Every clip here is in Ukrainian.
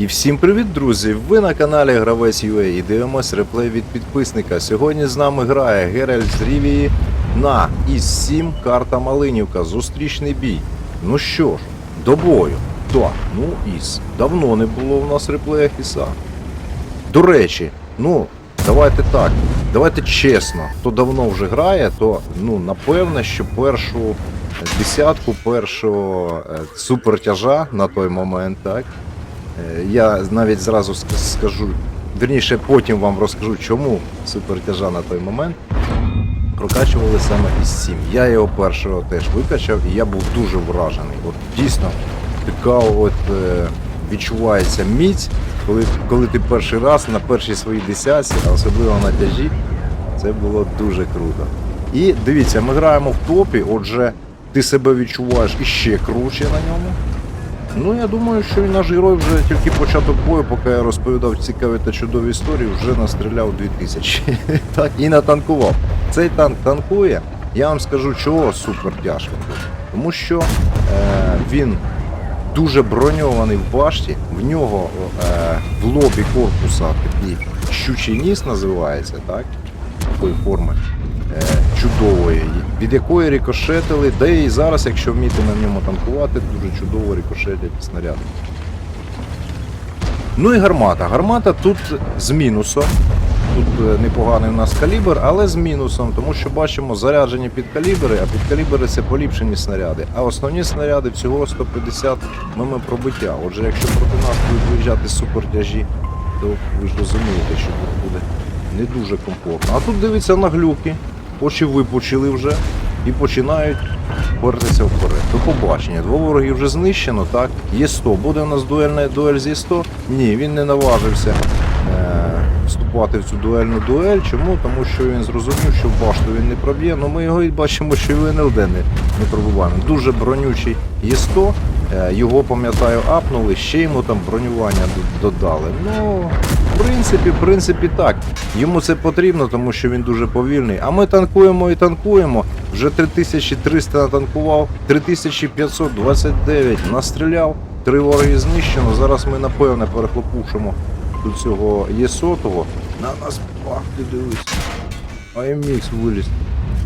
І всім привіт, друзі! Ви на каналі Гравець UA і дивимось реплей від підписника. Сьогодні з нами грає Геральт з Рівії на ІС-7 карта Малинівка. Зустрічний бій. Ну що ж, до бою. Так, ну ІС. Давно не було в нас реплеях ІСа. До речі, ну, давайте так. Давайте чесно, хто давно вже грає, то ну напевне, що першу десятку, першого е, супертяжа на той момент, так. Е, Я навіть зразу скажу, вірніше потім вам розкажу, чому супертяжа на той момент прокачували саме із 7. Я його першого теж викачав і я був дуже вражений. От дійсно така от е, відчувається міць, коли, коли ти перший раз на першій своїй десятці, а особливо на тяжі, це було дуже круто. І дивіться, ми граємо в топі, отже, ти себе відчуваєш іще круче на ньому. Ну, я думаю, що і наш герой вже тільки початок бою, поки я розповідав цікаві та чудові історії, вже настріляв 2000. так, і натанкував. Цей танк танкує. Я вам скажу, чого супер тяжко. Тому що е, він дуже броньований в башті, в нього е, в лобі корпуса такий щучий ніс називається, так? Такої форми е, чудової, від якої рикошетили, де і зараз, якщо вміти на ньому танкувати, дуже чудово рикошетять снаряди. Ну і гармата. Гармата тут з мінусом. Тут е, непоганий у нас калібр, але з мінусом, тому що бачимо заряджені під калібри, а під калібри це поліпшені снаряди. А основні снаряди всього 150 мм пробиття. Отже, якщо проти нас будуть виїжджати супертяжі, то ви ж розумієте, що тут буде не дуже комфортно. А тут дивиться на глюки, очі випучили вже і починають пертися вперед. До побачення. Двох ворогів вже знищено, так? Є 100. Буде у нас дуельна дуель зі 100? Ні, він не наважився е- вступати в цю дуельну дуель. Чому? Тому що він зрозумів, що башту він не проб'є. Ну ми його і бачимо, що і в НЛД не, не пробуваємо. Дуже бронючий є 100. Е, Його, пам'ятаю, апнули, ще йому там бронювання додали. Ну, в принципі, в принципі, так. Йому це потрібно, тому що він дуже повільний. А ми танкуємо і танкуємо. Вже 3300 натанкував, 3529 настріляв, три вороги знищено. Зараз ми напевне перехлопушимо до цього єсотого. На нас бах, ти дивись. АМХ виліз.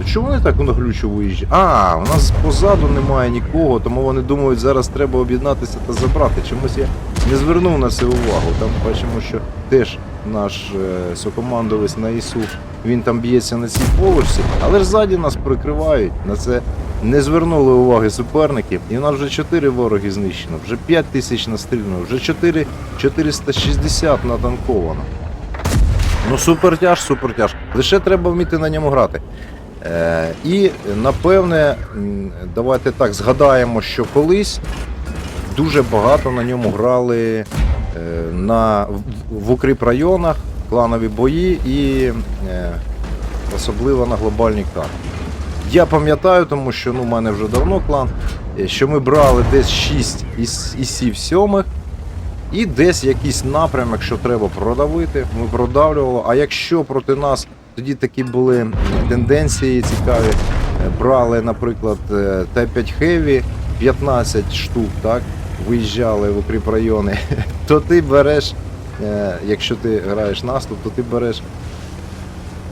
Чому вони так наглючу виїжджають? А, у нас позаду немає нікого, тому вони думають, зараз треба об'єднатися та забрати. Чомусь я не звернув на це увагу. Там бачимо, що теж наш е, сокомандовець на ІСУ, він там б'ється на цій полосі, але ж ззаді нас прикривають. На це не звернули уваги суперники. І у нас вже 4 вороги знищено, вже 5 тисяч настріляно, вже 4 460 натанковано. Ну, супертяж, супертяж. Лише треба вміти на ньому грати. Е, і напевне, давайте так згадаємо, що колись дуже багато на ньому грали е, на, в, укріп районах, кланові бої і е, особливо на глобальній карті. Я пам'ятаю, тому що ну, в мене вже давно клан, що ми брали десь 6 із, із сів сьомих, і десь якийсь напрям, якщо треба продавити, ми продавлювали. А якщо проти нас тоді такі були тенденції цікаві, брали, наприклад, е, Т5 Heavy 15 штук, так, виїжджали в укріп райони, то ти береш, е, якщо ти граєш наступ, то ти береш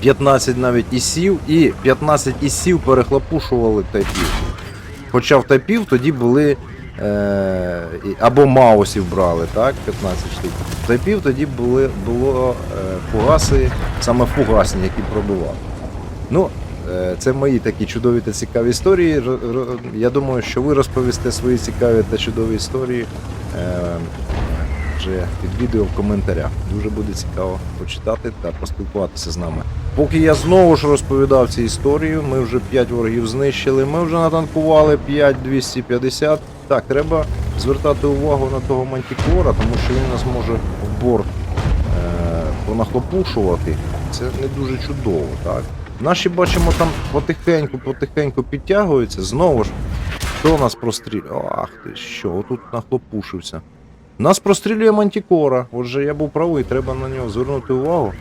15 навіть ісів і 15 ісів перехлопушували тайпів. Хоча в тайпів тоді були або маусів брали, так, 15 штук. Тайпів тоді були, було е, фугаси, саме фугасні, які пробували. Ну, е, це мої такі чудові та цікаві історії. Я думаю, що ви розповісте свої цікаві та чудові історії е, вже під відео в коментарях. Дуже буде цікаво почитати та поспілкуватися з нами. Поки я знову ж розповідав ці історії, ми вже 5 ворогів знищили, ми вже натанкували 5250. Так, треба звертати увагу на того мантікора, тому що він нас може в борт е, понахлопушувати. Це не дуже чудово, так? Наші бачимо там потихеньку, потихеньку підтягуються. Знову ж, хто нас прострілює? Ах ти що, отут нахлопушився. Нас прострілює мантікора. Отже, я був правий, треба на нього звернути увагу.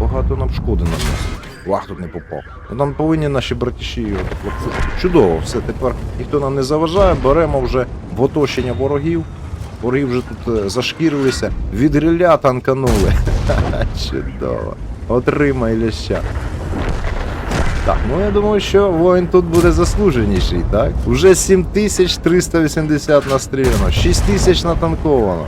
Багато нам шкоди наносить. Вах, тут не попав. Ну, Там повинні наші братіші його. Чудово, все, тепер ніхто нам не заважає, беремо вже в оточення ворогів. Вороги вже тут е, зашкірилися, від гриля танканули. Чудово. Отримай ляща. Так, ну я думаю, що воїн тут буде заслуженіший, так? Уже 7380 настріляно, 6000 натанковано.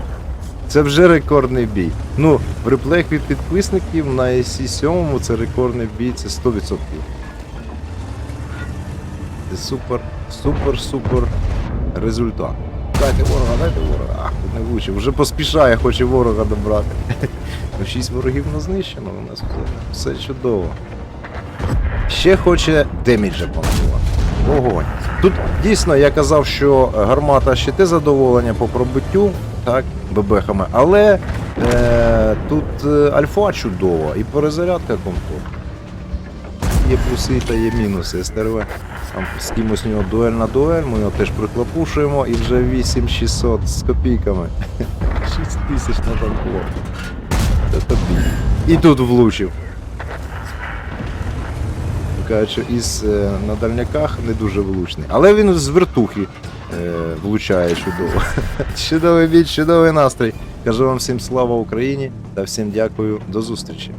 Це вже рекордний бій. Ну, в реплеях від підписників на SC 7 це рекордний бій, це 100%. Це супер, супер, супер результат. Дайте ворога, дайте ворога. Ах, не влучив. Вже поспішає, хоче ворога добрати. Ну, Шість ворогів на знищено, у нас все, чудово. Ще хоче деміджа понабувати. Вогонь. Тут дійсно я казав, що гармата ще те задоволення по пробиттю, так, бебехами, але е, тут е, альфа чудова і перезарядка комфортна. Є плюси та є мінуси. СТРВ там з кимось у нього дуель на дуель, ми його теж прихлопушуємо і вже 8600 з копійками. 6000 на танку. Це тобі. І тут влучив. Кажуть, що із е, на дальняках не дуже влучний. Але він з вертухи влучає чудово. Чудовий бій, чудовий настрій. Кажу вам всім слава Україні та всім дякую. До зустрічі.